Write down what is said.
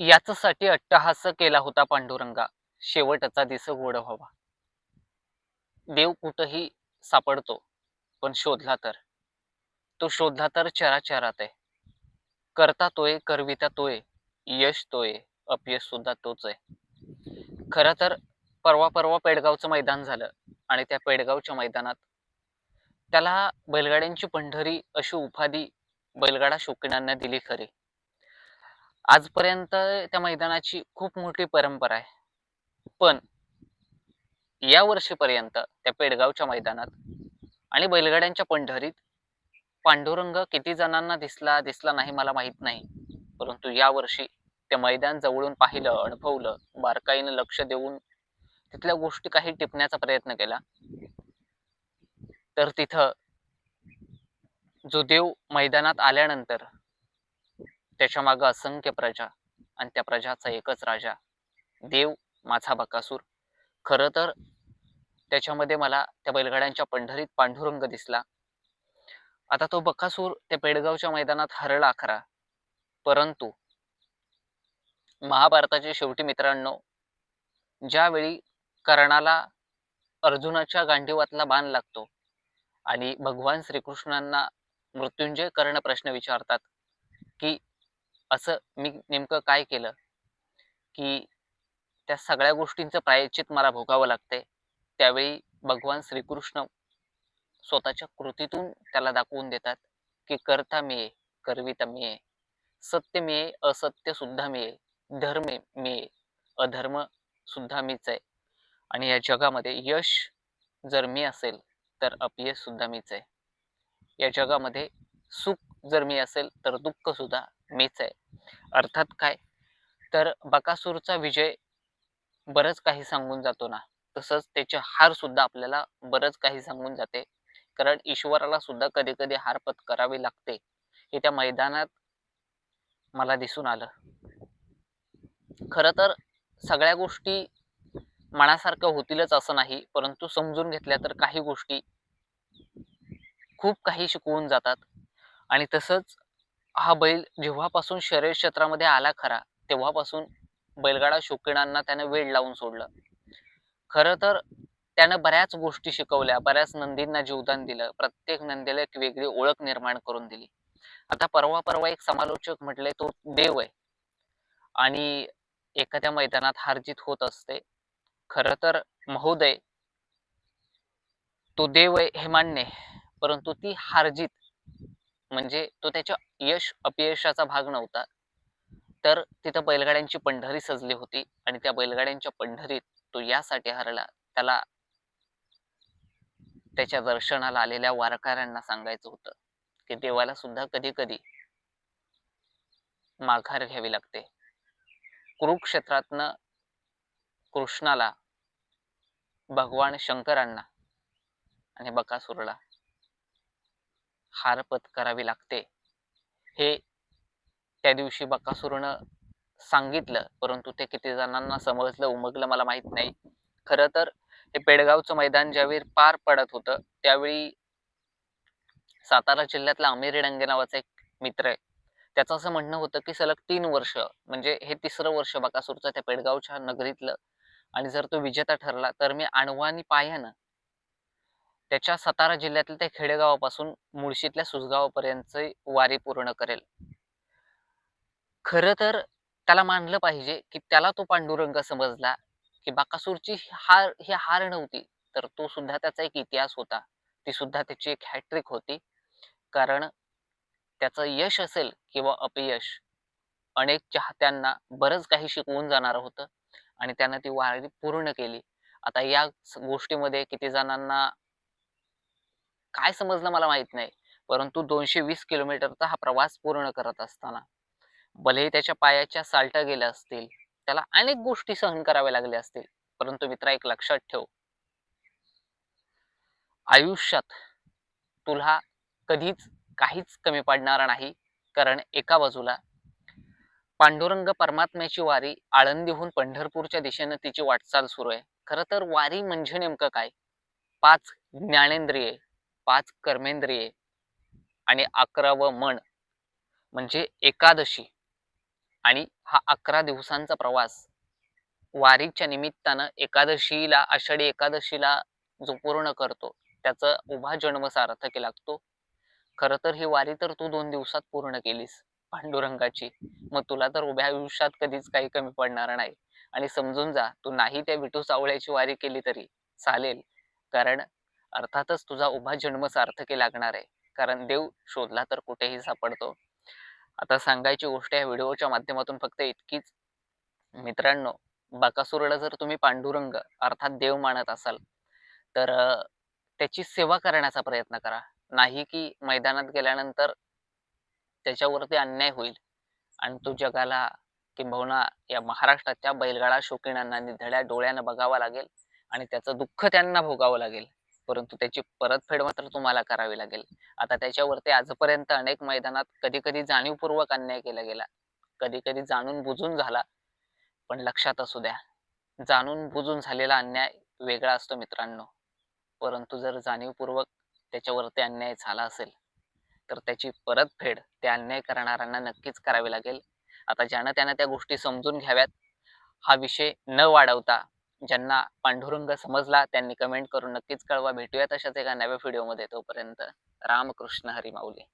याचसाठी अट्टहास केला होता पांडुरंगा. शेवटचा दिस गोड व्हावा. देव कुठंही सापडतो पण शोधला तर. तो शोधला तर चराचरात आहे. करता तोय करविता तोय यश तोय अपयश सुद्धा तोच आहे. खरं तर परवा परवा पेडगावचं मैदान झालं आणि त्या पेडगावच्या मैदानात त्याला बैलगाड्यांची पंढरी अशी उपाधी बैलगाडा शोकिणांना दिली खरी. आजपर्यंत त्या मैदानाची खूप मोठी परंपरा आहे. पण या वर्षीपर्यंत त्या पेडगावच्या मैदानात आणि बैलगाड्यांच्या पंढरीत पांडुरंग किती जणांना दिसला दिसला नाही मला माहीत नाही. परंतु या वर्षी ते मैदान जवळून पाहिलं अनुभवलं बारकाईनं लक्ष देऊन तिथल्या गोष्टी काही टिपण्याचा प्रयत्न केला. तर तिथं जो देव मैदानात आल्यानंतर त्याच्या मागं असंख्य प्रजा आणि त्या प्रजाचा एकच राजा. देव माझा बकासूर. खरं तर त्याच्यामध्ये मला त्या बैलगाड्यांच्या पंढरीत पांडुरंग दिसला. आता तो बकासूर त्या पेडगावच्या मैदानात हरला खरा. परंतु महाभारताचे शेवटी मित्रांनो ज्यावेळी कर्णाला अर्जुनाच्या गांडीवातला बाण लागतो आणि भगवान श्रीकृष्णांना मृत्युंजय कर्ण प्रश्न विचारतात की असं मी नेमकं काय केलं? की त्या सगळ्या गोष्टींचं प्रायश्चित मला भोगावं लागते त्यावेळी भगवान श्रीकृष्ण स्वतःच्या कृतीतून त्याला दाखवून देतात की करता मी करविता मी सत्य मी असत्य सुद्धा मी धर्म मी अधर्म सुद्धा मीच आहे. आणि या जगामध्ये यश जर मी असेल तर अपयश सुद्धा मीच आहे. या जगामध्ये सुख जर मी असेल तर दुःख सुद्धा मीच आहे. अर्थात काय? तर बकासूरचा विजय बरंच काही सांगून जातो ना. तसंच त्याचे हार सुद्धा आपल्याला बरंच काही सांगून जाते. कारण ईश्वराला सुद्धा कधी कधी हार पत्करावी लागते. हे त्या मैदानात मला दिसून आलं. खर तर सगळ्या गोष्टी मनासारखं होतीलच असं नाही. परंतु समजून घेतल्या तर काही गोष्टी खूप काही शिकवून जातात. आणि तसंच हा बैल जेव्हापासून शर्यत क्षेत्रामध्ये आला खरा तेव्हापासून बैलगाडा शौकीनांना त्याने वेळ लावून सोडलं. खरं तर त्यानं बऱ्याच गोष्टी शिकवल्या बऱ्याच नंदींना जीवदान दिलं प्रत्येक नंदीला एक वेगळी ओळख निर्माण करून दिली. आता परवा परवा एक समालोचक म्हटले तो देव आहे. आणि एखाद्या मैदानात हारजीत होत असते. खर तर महोदय तो देव आहे हे मान्य आहे. परंतु ती हारजीत म्हणजे तो त्याच्या यश अपयशाचा भाग नव्हता. तर तिथं बैलगाड्यांची पंढरी सजली होती आणि त्या बैलगाड्यांच्या पंढरीत तो यासाठी हरला. त्याला त्याच्या दर्शनाला आलेल्या वारकऱ्यांना सांगायचं होतं की देवाला सुद्धा कधी कधी माघार घ्यावी लागते. कुरुक्षेत्रातनं कृष्णाला भगवान शंकरांना आणि बकासूरला हार पत्करावी लागते. हे त्या दिवशी बकासूरनं सांगितलं परंतु ते किती जणांना समजलं उमगलं मला माहीत नाही. खरं तर हे पेडगावचं मैदान ज्यावेळी पार पडत होतं त्यावेळी सातारा जिल्ह्यातला अमेरी डंगे नावाचा एक मित्र आहे. त्याचं असं म्हणणं होतं की सलग तीन वर्ष म्हणजे हे तिसरं वर्ष बकासूरचं त्या पेडगावच्या नगरीतलं. आणि जर तो विजेता ठरला तर मी आणवानी पायानं त्याच्या सातारा जिल्ह्यातील त्या खेडेगावापासून मुळशीतल्या सुसगावापर्यंत वारी पूर्ण करेल. खर तर त्याला मानलं पाहिजे की त्याला तो पांडुरंग समजला की बाकासूरची हार ही हार नव्हती तर तो सुद्धा त्याचा एक इतिहास होता. ती सुद्धा त्याची एक हॅट्रिक होती. कारण त्याचं यश असेल किंवा अपयश अनेक चाहत्यांना बरंच काही शिकवून जाणार होतं आणि त्यानं ती वारी पूर्ण केली. आता या गोष्टीमध्ये किती जणांना काय समजलं मला माहीत नाही. परंतु दोनशे वीस किलोमीटरचा हा प्रवास पूर्ण करत असताना भलेही त्याच्या पायाच्या साल्टा गेल्या असतील त्याला अनेक गोष्टी सहन कराव्या लागल्या असतील परंतु मित्रा एक लक्षात ठेव. आयुष्यात तुला कधीच काहीच कमी पडणार नाही कारण एका बाजूला पांडुरंग परमात्म्याची वारी आळंदीहून पंढरपूरच्या दिशेनं तिची वाटचाल सुरू आहे. खरं तर वारी म्हणजे नेमकं काय? पाच ज्ञानेंद्रिये पाच कर्मेंद्रिये आणि अकरावं मन म्हणजे एकादशी. आणि हा अकरा दिवसांचा प्रवास वारीच्या निमित्तानं एकादशीला आषाढी एकादशीला जो पूर्ण करतो त्याचा उभा जन्म सार्थकी लागतो खरं तर ही वारी तर तू दोन दिवसात पूर्ण केलीस पांडुरंगाची. मग तुला तर उभ्या आयुष्यात कधीच काही कमी पडणार नाही. आणि समजून जा तू नाही त्या विठू सावळ्याची वारी केली तरी चालेल. कारण अर्थातच तुझा उभा जन्म सार्थकी लागणार आहे. कारण देव शोधला तर कुठेही सापडतो. आता सांगायची गोष्ट या व्हिडिओच्या माध्यमातून फक्त इतकीच. मित्रांनो बाकासुरला जर तुम्ही पांडुरंग अर्थात देव मानत असाल तर त्याची सेवा करण्याचा प्रयत्न करा. नाही की मैदानात गेल्यानंतर त्याच्यावरती अन्याय होईल. आणि तो जगाला किंबहुना या महाराष्ट्राच्या बैलगाडा शौकीनांना निधड्या डोळ्यानं बघावा लागेल आणि त्याचं दुःख त्यांना भोगावं लागेल. परंतु त्याची परतफेड मात्र तुम्हाला करावी लागेल. आता त्याच्यावरती आजपर्यंत अनेक मैदानात कधी कधी जाणीवपूर्वक अन्याय केला गेला. कधी कधी जाणून बुजून झाला. पण लक्षात असू द्या. जाणून बुजून झालेला अन्याय वेगळा असतो मित्रांनो. परंतु जर जाणीवपूर्वक त्याच्यावरती अन्याय झाला असेल तर त्याची परतफेड त्या अन्याय करणाऱ्यांना नक्कीच करावी लागेल. आता ज्यानं त्यानं त्या गोष्टी समजून घ्याव्यात हा विषय न वाढवता ज्यांना पांडुरंग समजला त्यांनी कमेंट करून नक्कीच कळवा. भेटूयात अशाच एका नव्या व्हिडिओमध्ये तोपर्यंत रामकृष्ण हरी माऊली.